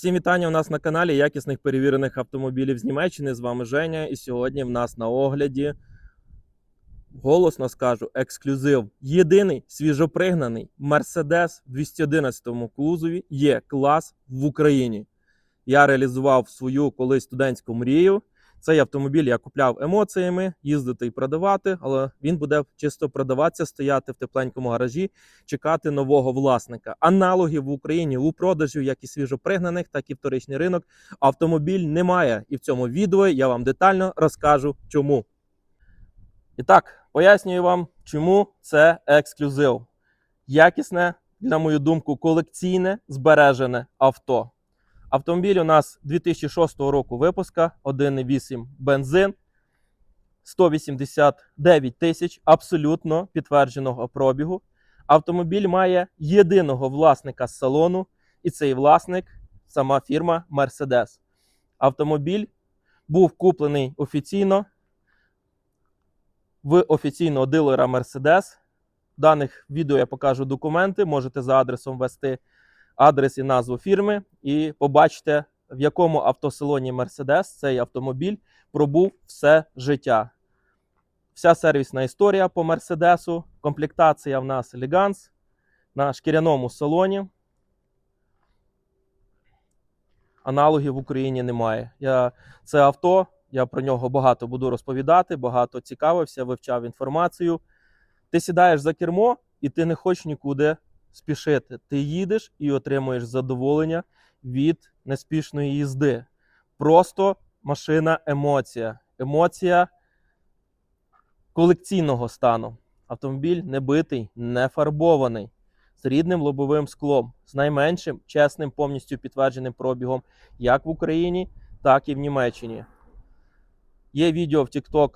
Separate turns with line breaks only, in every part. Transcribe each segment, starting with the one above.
Всім вітання у нас на каналі якісних перевірених автомобілів з Німеччини. З вами Женя. І сьогодні в нас на огляді голосно скажу ексклюзив. Єдиний свіжопригнаний Mercedes в 211 кузові є клас в Україні. Я реалізував свою колись студентську мрію. Цей автомобіль я купляв емоціями, їздити і продавати, але він буде чисто продаватися, стояти в тепленькому гаражі, чекати нового власника. Аналогів в Україні у продажу, як і свіжопригнаних, так і вторичний ринок. Автомобіль немає. І в цьому відео я вам детально розкажу, чому. І так, пояснюю вам, чому це ексклюзив. Якісне, на мою думку, колекційне збережене авто. Автомобіль у нас 2006 року випуска, 1,8 бензин, 189 тисяч абсолютно підтвердженого пробігу. Автомобіль має єдиного власника з салону, і цей власник сама фірма Mercedes. Автомобіль був куплений офіційно в офіційного дилера Mercedes. В даних відео я покажу документи. Можете за адресом ввести адрес і назву фірми, і побачите, в якому автосалоні Mercedes цей автомобіль пробув все життя. Вся сервісна історія по Мерседесу. Комплектація в нас Elegance на шкіряному салоні. Аналогів в Україні немає. Я, Це авто, я про нього багато буду розповідати, багато цікавився, вивчав інформацію. Ти сідаєш за кермо і ти не хочеш нікуди спішити. Ти їдеш і отримуєш задоволення від неспішної їзди. Просто машина емоція. Емоція колекційного стану. Автомобіль не битий, не фарбований, з рідним лобовим склом, з найменшим чесним, повністю підтвердженим пробігом як в Україні, так і в Німеччині. Є відео в TikTok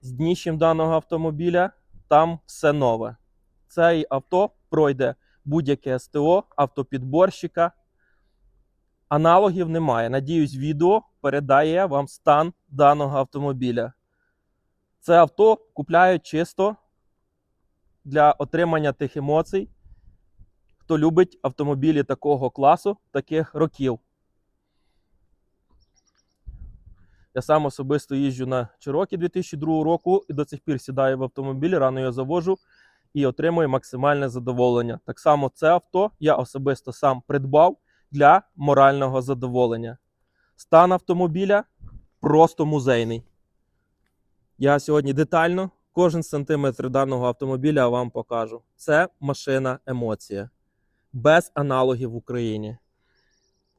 з дніщем даного автомобіля. Там все нове. Цей авто пройде будь-яке СТО, автопідборщика. Аналогів немає. Надіюсь, відео передає вам стан даного автомобіля. Це авто купляють чисто для отримання тих емоцій, хто любить автомобілі такого класу, таких років. Я сам особисто їжджу на Чирокі 2002 року і до цих пір сідаю в автомобіль, рано його завожу і отримую максимальне задоволення. Так само це авто я особисто сам придбав для морального задоволення. Стан автомобіля просто музейний. Я сьогодні детально кожен сантиметр даного автомобіля вам покажу. Це машина емоція. Без аналогів в Україні.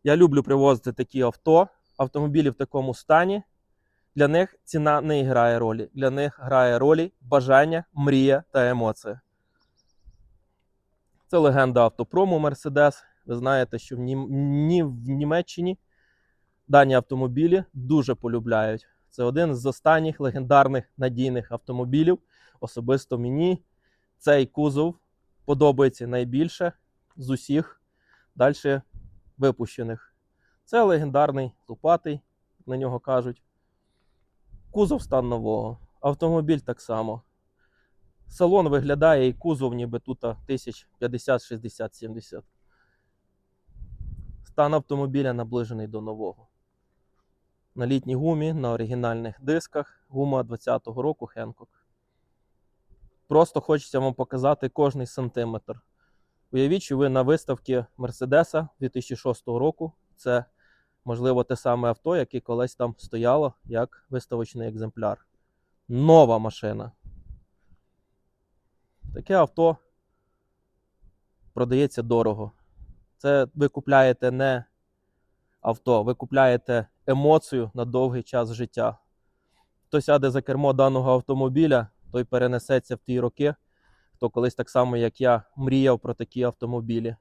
Я люблю привозити такі авто, автомобілі в такому стані. Для них ціна не грає ролі. Для них грає ролі бажання, мрія та емоція. Це легенда автопрому Mercedes. Ви знаєте, що в, Нім... Ні... в Німеччині дані автомобілі дуже полюбляють. Це один з останніх легендарних надійних автомобілів. Особисто мені цей кузов подобається найбільше з усіх далі випущених. Це легендарний лопатий, на нього кажуть. Кузов стан нового. Автомобіль так само. Салон виглядає і кузов, ніби тут тисяч 50, 60, 70. Стан автомобіля наближений до нового. На літній гумі, на оригінальних дисках. Гума 20-го року Хенкок. Просто хочеться вам показати кожний сантиметр. Уявіть, що ви на виставці Мерседеса 2006 року. Це, можливо, те саме авто, яке колись там стояло як виставочний екземпляр. Нова машина. Таке авто продається дорого. Це ви купляєте не авто, ви купляєте емоцію на довгий час життя. Хто сяде за кермо даного автомобіля, той перенесеться в ті роки, хто колись так само, як я, мріяв про такі автомобілі.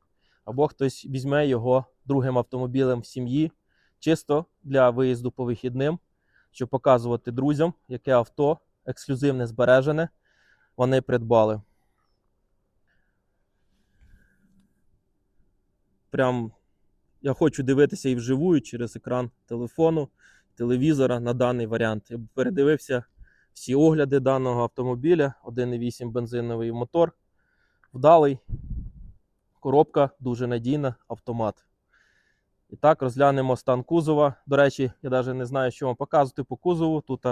Або хтось візьме його другим автомобілем в сім'ї, чисто для виїзду по вихідним, щоб показувати друзям, яке авто ексклюзивне збережене вони придбали. Прям я хочу дивитися і вживу, і через екран телефону, телевізора на даний варіант. Я передивився всі огляди даного автомобіля. 1,8 бензиновий мотор. Вдалий. Коробка дуже надійна, автомат. І так, розглянемо стан кузова. До речі, я навіть не знаю, що вам показувати по кузову. Тут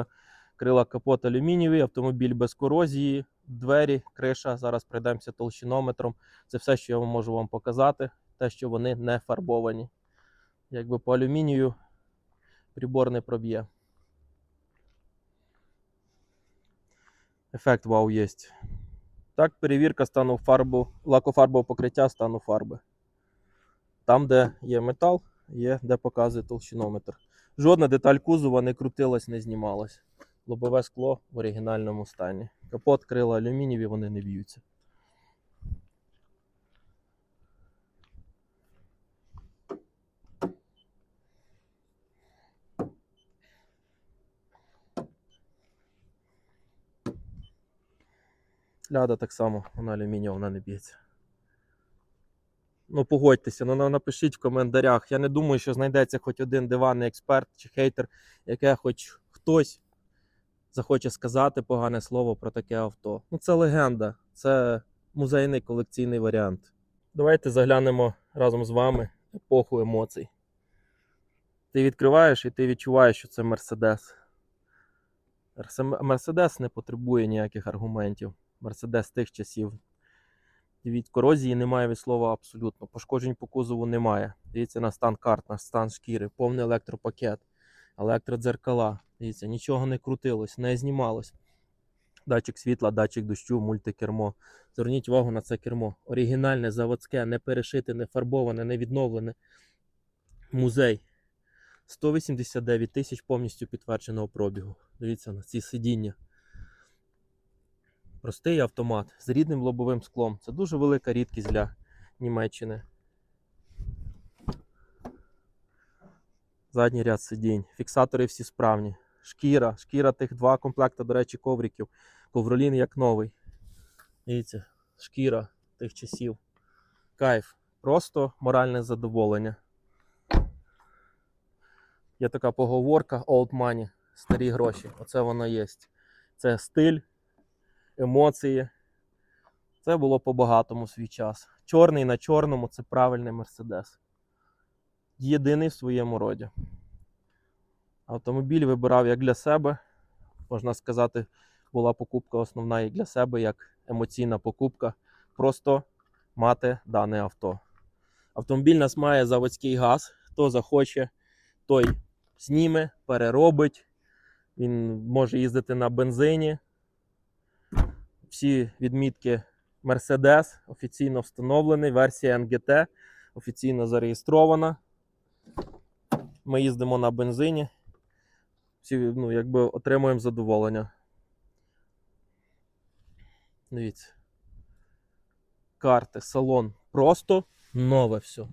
крила капот алюмінієвий, автомобіль без корозії, двері, криша. Зараз пройдемося толщинометром. Це все, що я можу вам показати, те, що вони не фарбовані. Якби по алюмінію прибор не проб'є. Ефект вау є. Так, перевірка стану фарбу, лакофарбового покриття стану фарби. Там, де є метал, є де показує толщинометр. Жодна деталь кузова не крутилась, не знімалась. Лобове скло в оригінальному стані. Капот, крила алюмінієві, вони не б'ються. Ляда так само, вона алюмінієва, вона не б'ється. Ну, погодьтеся, ну напишіть в коментарях. Я не думаю, що знайдеться хоч один диванний експерт чи хейтер, яке хоч хтось захоче сказати погане слово про таке авто. Ну, це легенда, це музейний колекційний варіант. Давайте заглянемо разом з вами епоху емоцій. Ти відкриваєш і ти відчуваєш, що це Мерседес. Мерседес не потребує ніяких аргументів. Мерседес тих часів. Від корозії немає від слова абсолютно. Пошкоджень по кузову немає. Дивіться на стан карт, на стан шкіри, повний електропакет, електродзеркала. Дивіться, нічого не крутилось, не знімалось. Датчик світла, датчик дощу, мультикермо. Зверніть увагу на це кермо. Оригінальне, заводське, не перешите, не фарбоване, не відновлене. Музей. 189 тисяч повністю підтвердженого пробігу. Дивіться на ці сидіння. Простий автомат з рідним лобовим склом. Це дуже велика рідкість для Німеччини. Задній ряд сидінь. Фіксатори всі справні. Шкіра. Шкіра тих два комплекти, до речі, ковриків. Ковролін як новий. Дивіться, шкіра тих часів. Кайф. Просто моральне задоволення. Є така поговорка old money, старі гроші. Оце воно є. Це стиль, емоції. Це було по-багатому свій час. Чорний на чорному це правильний Мерседес. Єдиний в своєму роді. Автомобіль вибирав як для себе. Можна сказати, була покупка основна і для себе, як емоційна покупка. Просто мати дане авто. Автомобіль нас має заводський газ. Хто захоче, той зніме, переробить. Він може їздити на бензині. Всі відмітки Mercedes офіційно встановлений, версія NGT офіційно зареєстрована. Ми їздимо на бензині. Всі, ну, якби отримуємо задоволення. Дивіться. Карти, салон. Просто нове все.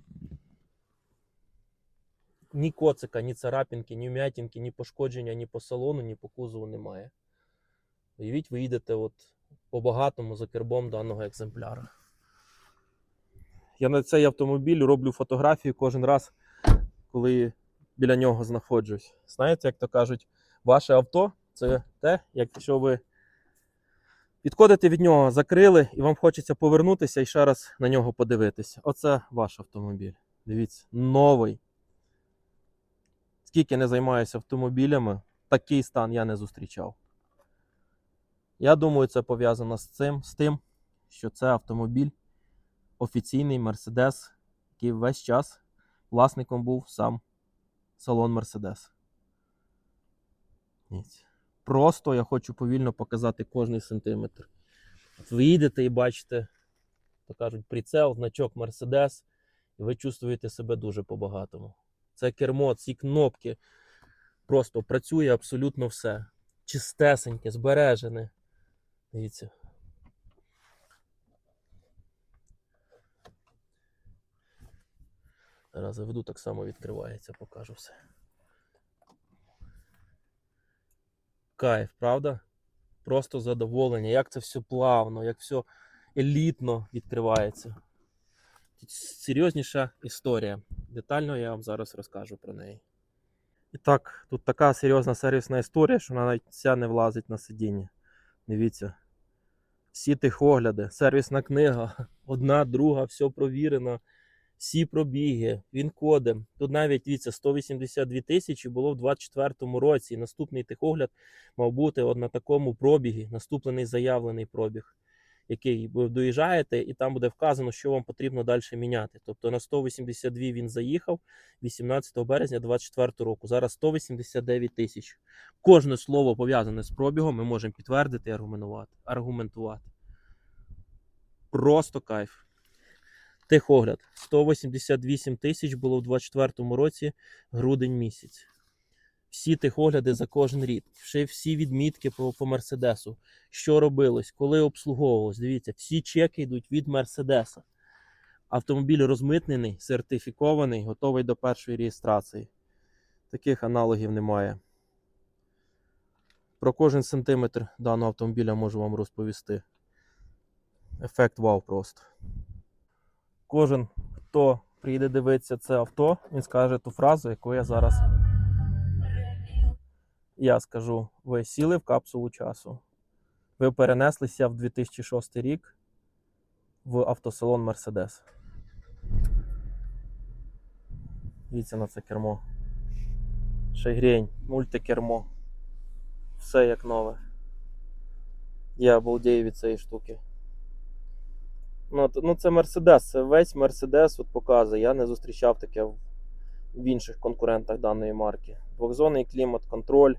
Ні коцика, ні царапінки, ні вмятінки, ні пошкодження, ні по салону, ні по кузову немає. Уявіть, ви їдете от по багатому за кербом даного екземпляра. Я на цей автомобіль роблю фотографію кожен раз, коли біля нього знаходжусь. Знаєте, як то кажуть, ваше авто це те, якщо ви підходите від нього, закрили, і вам хочеться повернутися і ще раз на нього подивитися. Оце ваш автомобіль. Дивіться, новий. Скільки не займаюся автомобілями, такий стан я не зустрічав. Я думаю, це пов'язано з цим, з тим, що це автомобіль офіційний Mercedes, який весь час власником був сам салон Mercedes. Просто я хочу повільно показати кожний сантиметр. Ви їдете і бачите, то кажуть, прицел, значок Mercedes, і ви чувствуєте себе дуже по-багатому. Це кермо, ці кнопки. Просто працює абсолютно все. Чистесеньке, збережене. Дивіться. Зараз заведу, так само відкривається, покажу все. Кайф, правда? Просто задоволення, як це все плавно, як все елітно відкривається. Серйозніша історія. Детально я вам зараз розкажу про неї. І так, тут така серйозна сервісна історія, що вона навіть ця не влазить на сидіння. Дивіться. Всі тихогляди, сервісна книга, одна, друга, все провірено. всі пробіги, він-коди. Тут навіть дивіться, 182 тисячі було в 2024 році. І наступний тихогляд мав бути от на такому пробігі, наступлений заявлений пробіг, який ви доїжджаєте, і там буде вказано, що вам потрібно далі міняти. Тобто на 182 він заїхав 18 березня 2024 року. Зараз 189 тисяч. Кожне слово пов'язане з пробігом, ми можемо підтвердити і аргументувати. Просто кайф. Техогляд. 188 тисяч було в 2024 році, грудень місяць. Всі техогляди за кожен рік. Всі відмітки по, по Мерседесу. Що робилось, коли обслуговувалось. Дивіться, всі чеки йдуть від Мерседеса. Автомобіль розмитнений, сертифікований, готовий до першої реєстрації. Таких аналогів немає. Про кожен сантиметр даного автомобіля можу вам розповісти. Ефект вау просто. Кожен, хто приїде дивитися це авто, він скаже ту фразу, яку я зараз я скажу. Ви сіли в капсулу часу. Ви перенеслися в 2006 рік в автосалон Мерседес. Дивіться на це кермо. Шейгрень, мультикермо. Все як нове. Я обалдею від цієї штуки. Ну, ну це Мерседес, це весь Мерседес от показує. Я не зустрічав таке в, інших конкурентах даної марки. Двохзонний клімат, контроль,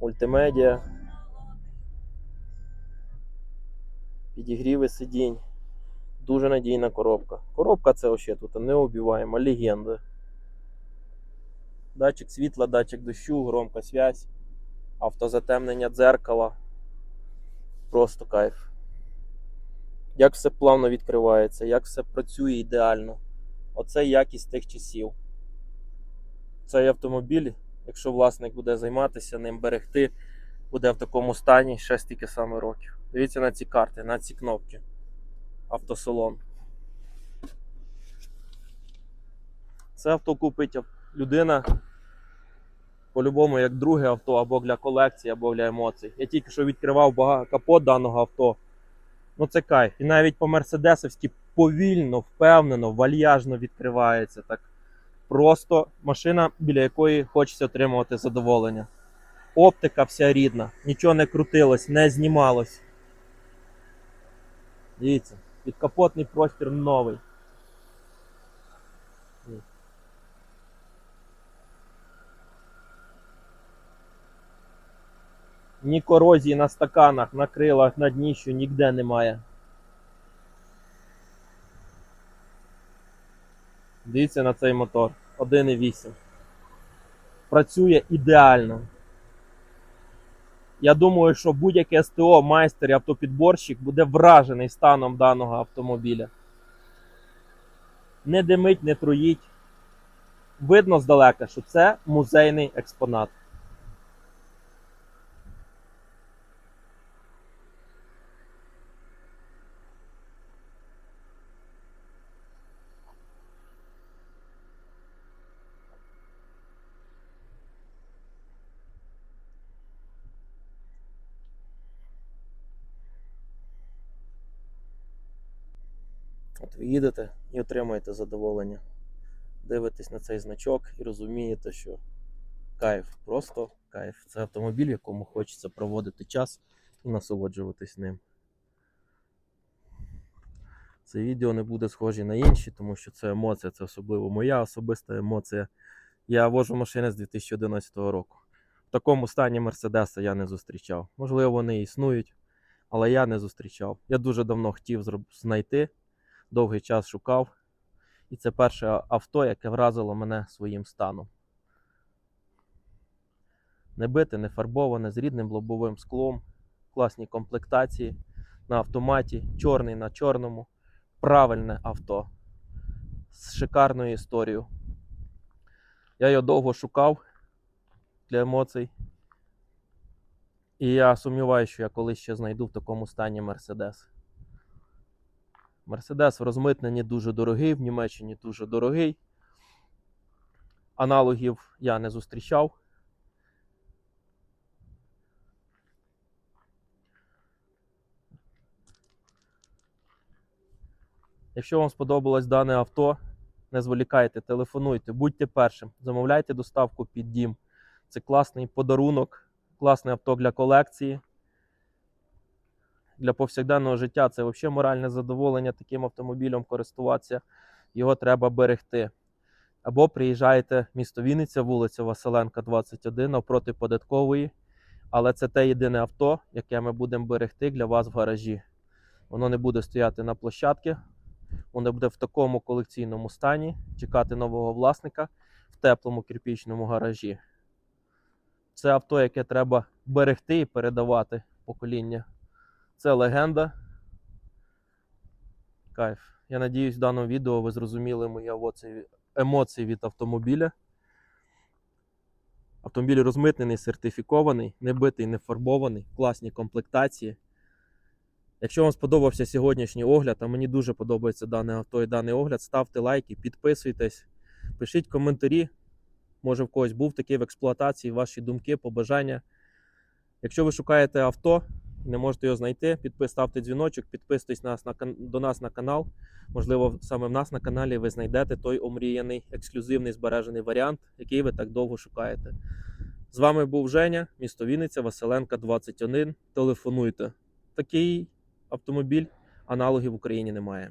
мультимедіа, підігріви сидінь. Дуже надійна коробка. Коробка це вообще тут неубиваема, легенда. Датчик світла, датчик дощу, громка связь, автозатемнення дзеркала. Просто кайф. Як все плавно відкривається, як все працює ідеально. Оце якість тих часів. Цей автомобіль, якщо власник буде займатися ним, берегти, буде в такому стані ще стільки саме років. Дивіться на ці карти, на ці кнопки. Автосалон. Це авто купить людина по-любому як друге авто, або для колекції, або для емоцій. Я тільки що відкривав капот даного авто. Ну це кайф. І навіть по мерседесовськи повільно, впевнено, вальяжно відкривається. Так просто машина, біля якої хочеться отримувати задоволення. Оптика вся рідна, нічого не крутилось, не знімалось. Дивіться, підкапотний простір новий. Ні корозії на стаканах, на крилах, на дніщу ніде немає. Дивіться на цей мотор 1.8. Працює ідеально. Я думаю, що будь-який СТО, майстер і автопідборщик буде вражений станом даного автомобіля. Не димить, не труїть. Видно здалека, що це музейний експонат. От ви їдете і отримуєте задоволення. Дивитесь на цей значок і розумієте, що кайф, просто кайф. Це автомобіль, якому хочеться проводити час і насолоджуватись ним. Це відео не буде схоже на інші, тому що це емоція, це особливо моя особиста емоція. Я вожу машини з 2011 року. В такому стані Мерседеса я не зустрічав. Можливо, вони існують, але я не зустрічав. Я дуже давно хотів знайти довгий час шукав. І це перше авто, яке вразило мене своїм станом. Не бите, не фарбоване, з рідним лобовим склом, класні комплектації на автоматі, чорний на чорному. Правильне авто з шикарною історією. Я його довго шукав для емоцій. І я сумніваюся, що я колись ще знайду в такому стані Мерседес. Мерседес в розмитненні дуже дорогий, в Німеччині дуже дорогий. Аналогів я не зустрічав. Якщо вам сподобалось дане авто, Не зволікайте, телефонуйте, будьте першим, замовляйте доставку під дім. Це класний подарунок, класне авто для колекції. Для повсякденного життя це взагалі моральне задоволення таким автомобілем користуватися. Його треба берегти. Або приїжджаєте в місто Вінниця, вулиця Василенка, 21, навпроти податкової. Але це те єдине авто, яке ми будемо берегти для вас в гаражі. Воно не буде стояти на площадці, воно буде в такому колекційному стані, чекати нового власника в теплому кирпічному гаражі. Це авто, яке треба берегти і передавати покоління. Це легенда. Кайф. Я надіюсь, в даному відео ви зрозуміли мої емоції- від автомобіля. Автомобіль розмитнений, сертифікований, не битий, не фарбований, класні комплектації. Якщо вам сподобався сьогоднішній огляд, а мені дуже подобається дане авто і даний огляд, ставте лайки, підписуйтесь, пишіть коментарі. Може, в когось був такий в експлуатації, ваші думки, побажання. Якщо ви шукаєте авто, не можете його знайти, підпис- ставте дзвіночок, підписуйтесь нас на, до нас на канал. Можливо, саме в нас на каналі ви знайдете той омріяний, ексклюзивний збережений варіант, який ви так довго шукаєте. З вами був Женя, місто Вінниця, Василенка 21. Телефонуйте. Такий автомобіль аналогів в Україні немає.